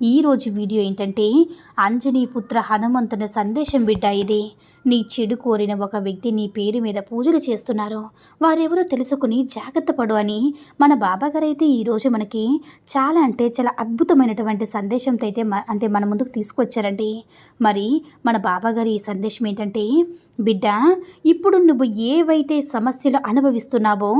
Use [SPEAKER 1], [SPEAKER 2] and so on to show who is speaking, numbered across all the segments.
[SPEAKER 1] ఈరోజు వీడియో ఏంటంటే అంజనీ పుత్ర హనుమంతుని సందేశం బిడ్డ ఇది. నీ చెడు కోరిన ఒక వ్యక్తి నీ పేరు మీద పూజలు చేస్తున్నారు. వారెవరో తెలుసుకుని జాగ్రత్త పడు అని మన బాబాగారు అయితే ఈరోజు మనకి చాలా అంటే చాలా అద్భుతమైనటువంటి సందేశంతో అయితే మ- అంటే మన ముందుకు తీసుకొచ్చారండి. మరి మన బాబాగారి ఈ సందేశం ఏంటంటే బిడ్డ ఇప్పుడు నువ్వు ఏవైతే సమస్యలు అనుభవిస్తున్నావో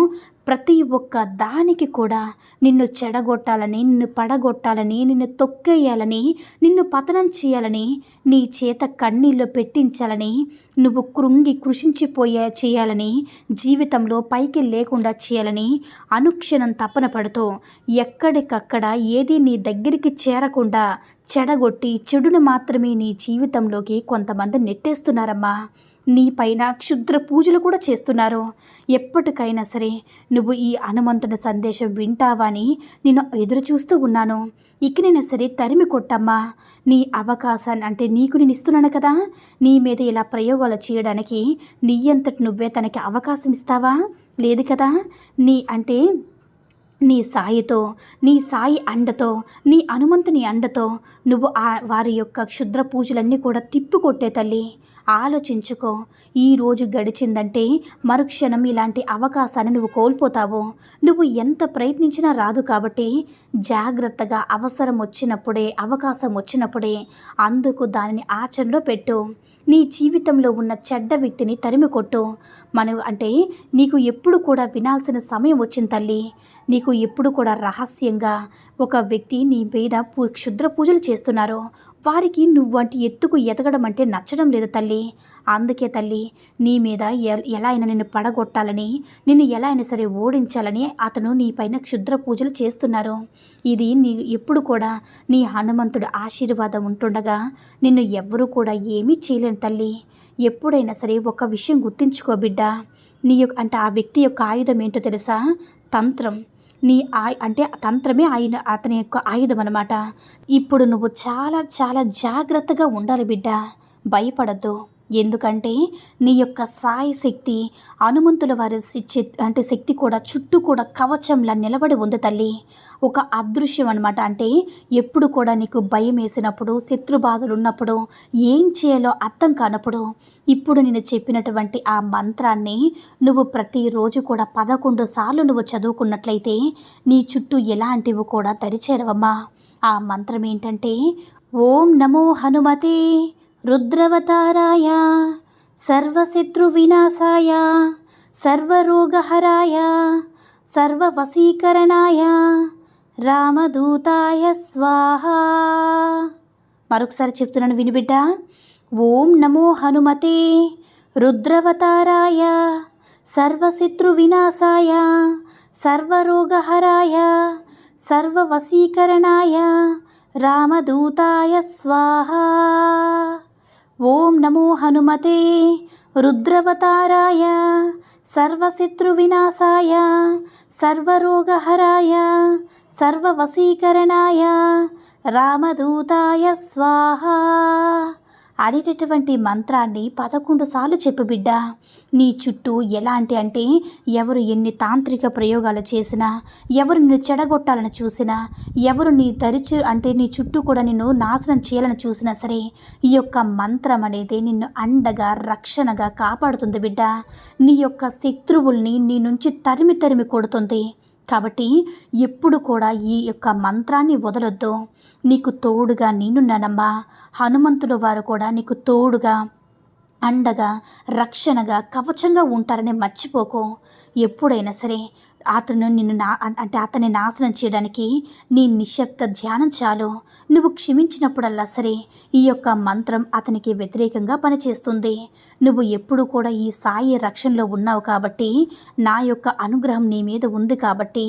[SPEAKER 1] ప్రతి ఒక్క దానికి కూడా నిన్ను చెడగొట్టాలని నిన్ను పడగొట్టాలని నిన్ను తొక్కేయాలని నిన్ను పతనం చేయాలని నీ చేత కన్నీళ్ళు పెట్టించాలని నువ్వు కృంగి కృషించిపోయే చేయాలని జీవితంలో పైకి లేకుండా చేయాలని అనుక్షణం తపన పడుతూ ఎక్కడికక్కడ ఏది నీ దగ్గరికి చేరకుండా చెడగొట్టి చెడును మాత్రమే నీ జీవితంలోకి కొంతమంది నెట్టేస్తున్నారమ్మా. నీ పైన క్షుద్ర పూజలు కూడా చేస్తున్నారు. ఎప్పటికైనా సరే నువ్వు ఈ హనుమంతుని సందేశం వింటావా అని నేను ఎదురు చూస్తూ ఉన్నాను. ఇకనైనా సరే తరిమి కొట్టమ్మా. నీ అవకాశాన్ని అంటే నీకు నేను ఇస్తున్నాను కదా. నీ మీద ఇలా ప్రయోగాలు చేయడానికి నీ అంతటి నువ్వే తనకి అవకాశం ఇస్తావా? లేదు కదా. నీ అంటే నీ సాయితో నీ సాయి అండతో నీ హనుమంతుని అండతో నువ్వు ఆ వారి యొక్క క్షుద్ర పూజలన్నీ కూడా తిప్పికొట్టే తల్లి. ఆలోచించుకో ఈరోజు గడిచిందంటే మరుక్షణం ఇలాంటి అవకాశాన్ని నువ్వు కోల్పోతావు. నువ్వు ఎంత ప్రయత్నించినా రాదు కాబట్టి జాగ్రత్తగా అవసరం వచ్చినప్పుడే అవకాశం వచ్చినప్పుడే అందుకు దానిని ఆచరణలో పెట్టు. నీ జీవితంలో ఉన్న చెడ్డ వ్యక్తిని తరిమి కొట్టు మనం అంటే నీకు ఎప్పుడు కూడా వినాల్సిన సమయం వచ్చింది తల్లి. నీకు ఎప్పుడు కూడా రహస్యంగా ఒక వ్యక్తి నీ మీద పూ క్షుద్ర పూజలు చేస్తున్నారు వారికి నువ్వంటి ఎత్తుకు ఎదగడం అంటే నచ్చడం లేదు తల్లి. అందుకే తల్లి నీ మీద ఎ- ఎలా అయినా నిన్ను పడగొట్టాలని నిన్ను ఎలా అయినా సరే ఓడించాలని అతను నీ పైన క్షుద్ర పూజలు చేస్తున్నారు. ఇది నీ ఎప్పుడు కూడా నీ హనుమంతుడి ఆశీర్వాదం ఉంటుండగా నిన్ను ఎవ్వరూ కూడా ఏమీ చేయలేని తల్లి. ఎప్పుడైనా సరే ఒక విషయం గుర్తుంచుకో బిడ్డ. నీ యొక్క అంటే ఆ వ్యక్తి యొక్క ఆయుధం ఏంటో తెలుసా? తంత్రం. నీ ఆ అంటే తంత్రమే ఆయన అతని యొక్క ఆయుధం అనమాట ఇప్పుడు నువ్వు చాలా చాలా జాగ్రత్తగా ఉండాలి బిడ్డ. భయపడద్దు. ఎందుకంటే నీ యొక్క సాయి శక్తి హనుమంతుల వారి అంటే శక్తి కూడా చుట్టూ కూడా కవచంలా నిలబడి ఉంది తల్లి. ఒక అదృశ్యం అనమాట అంటే ఎప్పుడు కూడా నీకు భయం వేసినప్పుడు శత్రు బాధలు ఉన్నప్పుడు ఏం చేయాలో అర్థం కానప్పుడు ఇప్పుడు నేను చెప్పినటువంటి ఆ మంత్రాన్ని నువ్వు ప్రతిరోజు కూడా పదకొండు సార్లు నువ్వు చదువుకున్నట్లయితే నీ చుట్టూ ఎలాంటివి కూడా దరిచేరవమ్మా ఆ మంత్రం ఏంటంటే ఓం నమో హనుమతే రుద్రవతారాయ సర్వశత్రువినాశాయ సర్వరోగహరాయ సర్వవశీకరణాయ రామదూతాయ స్వాహ. మరొకసారి చెప్తున్నాను వినిబిడ్డ ఓం నమో హనుమతే రుద్రవతారాయ సర్వశత్రువినాశాయ సర్వరోగహరాయ సర్వవశీకరణాయ రామదూతాయ స్వాహ. ఓం నమో హనుమతే. రుద్రవతారాయ సర్వశత్రువినాశాయ సర్వరోగహరాయ సర్వవశీకరణాయ రామదూతాయ స్వాహా. అనేటటువంటి మంత్రాన్ని పదకొండు సార్లు చెప్పు బిడ్డ. నీ చుట్టూ ఎలాంటి అంటే ఎవరు ఎన్ని తాంత్రిక ప్రయోగాలు చేసినా ఎవరు నిన్ను చెడగొట్టాలని చూసినా ఎవరు నీ తరిచు అంటే నీ చుట్టూ కూడా నిన్ను నాశనం చేయాలని చూసినా సరే ఈ యొక్క మంత్రం అనేది నిన్ను అండగా రక్షణగా కాపాడుతుంది బిడ్డ. నీ యొక్క శత్రువుల్ని నీ నుంచి తరిమి తరిమి కొడుతుంది. కాబట్టి ఎప్పుడు కూడా ఈ యొక్క మంత్రాన్ని వదలొద్దు. నీకు తోడుగా నేనున్నానమ్మా హనుమంతుల వారు కూడా నీకు తోడుగా అండగా రక్షణగా కవచంగా ఉంటారని మర్చిపోకు. ఎప్పుడైనా సరే అతను నిన్ను నా అంటే అతన్ని నాశనం చేయడానికి నీ నిశ్శబ్ద ధ్యానం చాలు. నువ్వు క్షమించినప్పుడల్లా సరే ఈ యొక్క మంత్రం అతనికి వ్యతిరేకంగా పనిచేస్తుంది. నువ్వు ఎప్పుడు కూడా ఈ సాయి రక్షణలో ఉన్నావు కాబట్టి నా యొక్క అనుగ్రహం నీ మీద ఉంది కాబట్టి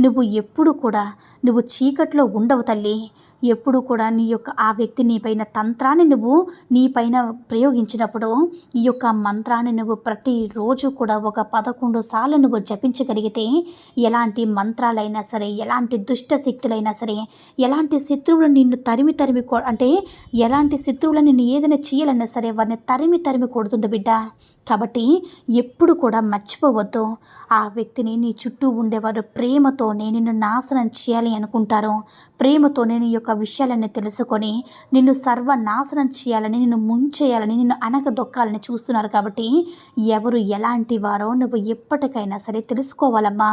[SPEAKER 1] నువ్వు ఎప్పుడు కూడా నువ్వు చీకట్లో ఉండవు తల్లి. ఎప్పుడు కూడా నీ యొక్క ఆ వ్యక్తి నీ పైన తంత్రాన్ని నువ్వు నీ పైన ప్రయోగించినప్పుడు ఈ యొక్క మంత్రాన్ని నువ్వు ప్రతిరోజు కూడా ఒక పదకొండు సార్లు నువ్వు జపించగలిగితే ఎలాంటి మంత్రాలైనా సరే ఎలాంటి దుష్ట శక్తులైనా సరే ఎలాంటి శత్రువులు నిన్ను తరిమి తరిమి అంటే ఎలాంటి శత్రువులు నిన్ను ఏదైనా చేయాలన్నా సరే వారిని తరిమి తరిమి కొడుతుంది బిడ్డ. కాబట్టి ఎప్పుడు కూడా మర్చిపోవద్దు. ఆ వ్యక్తిని నీ చుట్టూ ఉండేవారు ప్రేమతోనే నిన్ను నాశనం చేయాలి అనుకుంటారు. ప్రేమతోనే నీ యొక్క విషయాలన్నీ తెలుసుకొని నిన్ను సర్వనాశనం చేయాలని నిన్ను ముంచేయాలని నిన్ను అనగదొక్కాలని చూస్తున్నారు కాబట్టి ఎవరు ఎలాంటి వారో నువ్వు ఎప్పటికైనా సరే తెలుసుకోవాలమ్మా.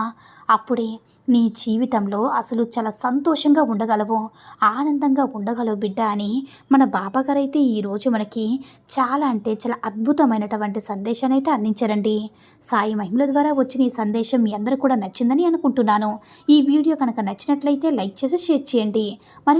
[SPEAKER 1] అప్పుడే నీ జీవితంలో అసలు చాలా సంతోషంగా ఉండగలవు ఆనందంగా ఉండగలవు బిడ్డ అని మన బాబాగారు అయితే ఈరోజు మనకి చాలా అంటే చాలా అద్భుతమైనటువంటి సందేశాన్ని అయితే అందించారండి. సాయి మహిమల ద్వారా వచ్చిన ఈ సందేశం మీ అందరూ కూడా నచ్చిందని అనుకుంటున్నాను. ఈ వీడియో కనుక నచ్చినట్లయితే లైక్ చేసి షేర్ చేయండి. మరి